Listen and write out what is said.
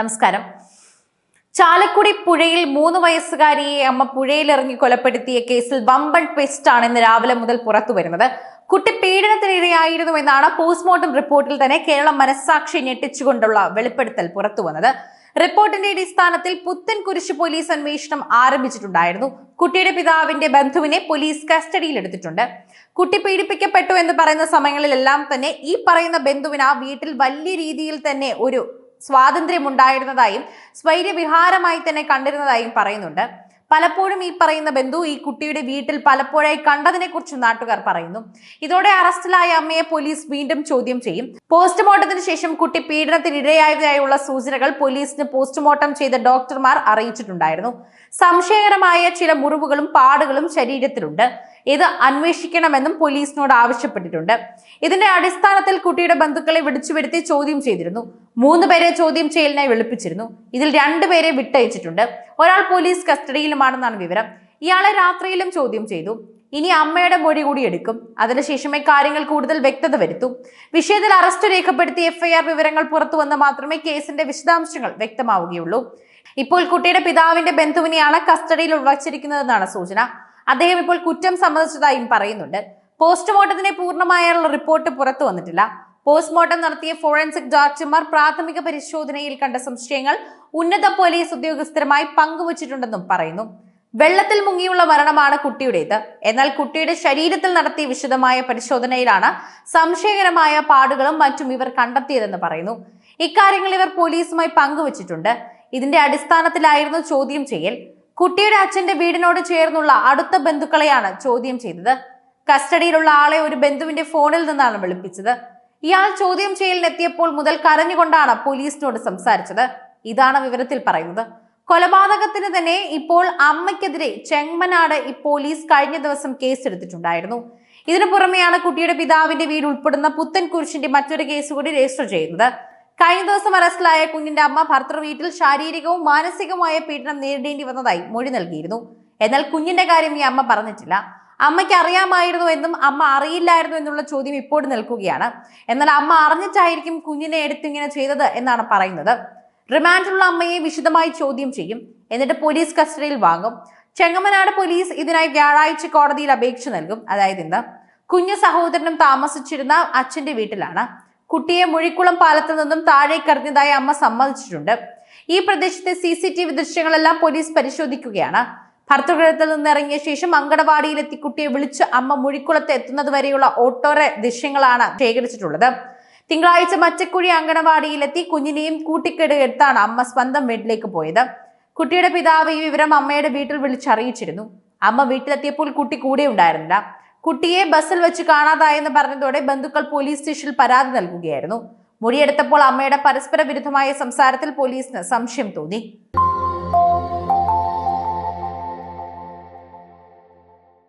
നമസ്കാരം. ചാലക്കുടി പുഴയിൽ മൂന്ന് വയസ്സുകാരിയെ അമ്മ പുഴയിലിറങ്ങി കൊലപ്പെടുത്തിയ കേസിൽ വമ്പൻ ട്വിസ്റ്റാണ് ഇന്ന് രാവിലെ മുതൽ പുറത്തു വരുന്നത് കുട്ടി പീഡനത്തിനിരയായിരുന്നു എന്നാണ് പോസ്റ്റ്മോർട്ടം റിപ്പോർട്ടിൽ തന്നെ കേരളം മനസ്സാക്ഷി ഞെട്ടിച്ചുകൊണ്ടുള്ള വെളിപ്പെടുത്തൽ പുറത്തു വന്നത് റിപ്പോർട്ടിന്റെ അടിസ്ഥാനത്തിൽ പുത്തൻ കുരിശ് പോലീസ് അന്വേഷണം ആരംഭിച്ചിട്ടുണ്ടായിരുന്നു. കുട്ടിയുടെ പിതാവിന്റെ ബന്ധുവിനെ പോലീസ് കസ്റ്റഡിയിലെടുത്തിട്ടുണ്ട്. കുട്ടി പീഡിപ്പിക്കപ്പെട്ടു എന്ന് പറയുന്ന സമയങ്ങളിലെല്ലാം തന്നെ ഈ പറയുന്ന ബന്ധുവിന് ആ വീട്ടിൽ വലിയ രീതിയിൽ തന്നെ ഒരു സ്വാതന്ത്ര്യം ഉണ്ടായിരുന്നതായും സ്വൈര്യവിഹാരമായി തന്നെ കണ്ടിരുന്നതായും പറയുന്നുണ്ട്. പലപ്പോഴും ഈ പറയുന്ന ബന്ധു ഈ കുട്ടിയുടെ വീട്ടിൽ പലപ്പോഴായി കണ്ടതിനെ കുറിച്ച് നാട്ടുകാർ പറയുന്നു. ഇതോടെ അറസ്റ്റിലായ അമ്മയെ പോലീസ് വീണ്ടും ചോദ്യം ചെയ്യും. പോസ്റ്റ്മോർട്ടത്തിന് ശേഷം കുട്ടി പീഡനത്തിനിരയായതായുള്ള സൂചനകൾ പോലീസിന് പോസ്റ്റ്മോർട്ടം ചെയ്ത ഡോക്ടർമാർ അറിയിച്ചിട്ടുണ്ടായിരുന്നു. സംശയകരമായ ചില മുറിവുകളും പാടുകളും ശരീരത്തിലുണ്ട്. ഇത് അന്വേഷിക്കണമെന്നും പോലീസിനോട് ആവശ്യപ്പെട്ടിട്ടുണ്ട്. ഇതിന്റെ അടിസ്ഥാനത്തിൽ കുട്ടിയുടെ ബന്ധുക്കളെ വിളിച്ചു വരുത്തി ചോദ്യം ചെയ്തിരുന്നു. മൂന്ന് പേരെ ചോദ്യം ചെയ്യലിനായി വിളിപ്പിച്ചിരുന്നു. ഇതിൽ രണ്ടുപേരെ വിട്ടയച്ചിട്ടുണ്ട്. ഒരാൾ പോലീസ് കസ്റ്റഡിയിലുമാണെന്നാണ് വിവരം. ഇയാളെ രാത്രിയിലും ചോദ്യം ചെയ്തു. ഇനി അമ്മയുടെ മൊഴി കൂടി എടുക്കും. അതിനുശേഷമേ കാര്യങ്ങൾ കൂടുതൽ വ്യക്തത വരുത്തും. വിഷയത്തിൽ അറസ്റ്റ് രേഖപ്പെടുത്തി എഫ്ഐആർ വിവരങ്ങൾ പുറത്തു വന്ന മാത്രമേ കേസിന്റെ വിശദാംശങ്ങൾ വ്യക്തമാവുകയുള്ളൂ. ഇപ്പോൾ കുട്ടിയുടെ പിതാവിന്റെ ബന്ധുവിനെയാണ് കസ്റ്റഡിയിൽ വച്ചിരിക്കുന്നതെന്നാണ് സൂചന. അദ്ദേഹം ഇപ്പോൾ കുറ്റം സമ്മതിച്ചതായും പറയുന്നുണ്ട്. പോസ്റ്റ്മോർട്ടത്തിന് പൂർണമായുള്ള റിപ്പോർട്ട് പുറത്തു വന്നിട്ടില്ല. പോസ്റ്റ്മോർട്ടം നടത്തിയ ഫോറൻസിക് ഡോക്ടർമാർ പ്രാഥമിക പരിശോധനയിൽ കണ്ട സംശയങ്ങൾ ഉന്നത പോലീസ് ഉദ്യോഗസ്ഥരുമായി പങ്കുവച്ചിട്ടുണ്ടെന്നും പറയുന്നു. വെള്ളത്തിൽ മുങ്ങിയുള്ള മരണമാണ് കുട്ടിയുടേത്. എന്നാൽ കുട്ടിയുടെ ശരീരത്തിൽ നടത്തിയ വിശദമായ പരിശോധനയിലാണ് സംശയകരമായ പാടുകളും മറ്റും ഇവർ കണ്ടെത്തിയതെന്ന് പറയുന്നു. ഇക്കാര്യങ്ങൾ ഇവർ പോലീസുമായി പങ്കുവച്ചിട്ടുണ്ട്. ഇതിന്റെ അടിസ്ഥാനത്തിലായിരുന്നു ചോദ്യം ചെയ്യൽ. കുട്ടിയുടെ അച്ഛന്റെ വീടിനോട് ചേർന്നുള്ള അടുത്ത ബന്ധുക്കളെയാണ് ചോദ്യം ചെയ്തത്. കസ്റ്റഡിയിലുള്ള ആളെ ഒരു ബന്ധുവിന്റെ ഫോണിൽ നിന്നാണ് വിളിപ്പിച്ചത്. ഇയാൾ ചോദ്യം ചെയ്യലിനെത്തിയപ്പോൾ മുതൽ കരഞ്ഞുകൊണ്ടാണ് പോലീസിനോട് സംസാരിച്ചത്. ഇതാണ് വിവരത്തിൽ പറയുന്നത്. കൊലപാതകത്തിന് തന്നെ ഇപ്പോൾ അമ്മയ്ക്കെതിരെ ചെങ്മനാട് ഈ പോലീസ് കഴിഞ്ഞ ദിവസം കേസെടുത്തിട്ടുണ്ടായിരുന്നു. ഇതിനു പുറമെയാണ് കുട്ടിയുടെ പിതാവിന്റെ വീട് ഉൾപ്പെടുന്ന പുത്തൻ കുരിശിന്റെ മറ്റൊരു കേസ് കൂടി രജിസ്റ്റർ ചെയ്യുന്നത്. കഴിഞ്ഞ ദിവസം അറസ്റ്റിലായ കുഞ്ഞിന്റെ അമ്മ ഭർത്തൃ വീട്ടിൽ ശാരീരികവും മാനസികവുമായ പീഡനം നേരിടേണ്ടി വന്നതായി മൊഴി നൽകിയിരുന്നു. എന്നാൽ കുഞ്ഞിന്റെ കാര്യം ഈ അമ്മ പറഞ്ഞിട്ടില്ല. അമ്മയ്ക്ക് അറിയാമായിരുന്നു എന്നും അമ്മ അറിയില്ലായിരുന്നു എന്നുള്ള ചോദ്യം ഇപ്പോൾ നിൽക്കുകയാണ്. എന്നാൽ അമ്മ അറിഞ്ഞിട്ടായിരിക്കും കുഞ്ഞിനെ എടുത്ത് ഇങ്ങനെ ചെയ്തത് എന്നാണ് പറയുന്നത്. റിമാൻഡിലുള്ള അമ്മയെ വിശദമായി ചോദ്യം ചെയ്യും. എന്നിട്ട് പോലീസ് കസ്റ്റഡിയിൽ വാങ്ങും. ചെങ്ങമനാട് പോലീസ് ഇതിനായി വ്യാഴാഴ്ച കോടതിയിൽ അപേക്ഷ നൽകും. അതായത് ഇന്ന് കുഞ്ഞു സഹോദരനും താമസിച്ചിരുന്ന അച്ഛന്റെ വീട്ടിലാണ്. കുട്ടിയെ മുഴിക്കുളം പാലത്തിൽ നിന്നും താഴേക്കറിഞ്ഞതായി അമ്മ സമ്മതിച്ചിട്ടുണ്ട്. ഈ പ്രദേശത്തെ സി സി ടി വി ദൃശ്യങ്ങളെല്ലാം പോലീസ് പരിശോധിക്കുകയാണ്. ഭർത്തൃഗൃഹത്തിൽ നിന്ന് ഇറങ്ങിയ ശേഷം അങ്കണവാടിയിലെത്തി കുട്ടിയെ വിളിച്ച് അമ്മ മുഴിക്കുളത്ത് എത്തുന്നത് വരെയുള്ള ഓട്ടോറെ ദൃശ്യങ്ങളാണ് ശേഖരിച്ചിട്ടുള്ളത്. തിങ്കളാഴ്ച മറ്റക്കുഴി അങ്കണവാടിയിലെത്തി കുഞ്ഞിനെയും കൂട്ടിക്കെടുത്താണ് അമ്മ സ്വന്തം വീട്ടിലേക്ക് പോയത്. കുട്ടിയുടെ പിതാവ് ഈ വിവരം അമ്മയുടെ വീട്ടിൽ വിളിച്ചറിയിച്ചിരുന്നു. അമ്മ വീട്ടിലെത്തിയപ്പോൾ കുട്ടി കൂടെ ഉണ്ടായിരുന്നില്ല കുട്ടിയെ ബസ്സിൽ വെച്ച് കാണാതായെന്ന് പറഞ്ഞതോടെ ബന്ധുക്കൾ പോലീസ് സ്റ്റേഷനിൽ പരാതി നൽകുകയായിരുന്നു. മൊഴിയെടുത്തപ്പോൾ അമ്മയുടെ പരസ്പര വിരുദ്ധമായ സംസാരത്തിൽ പോലീസിന് സംശയം തോന്നി.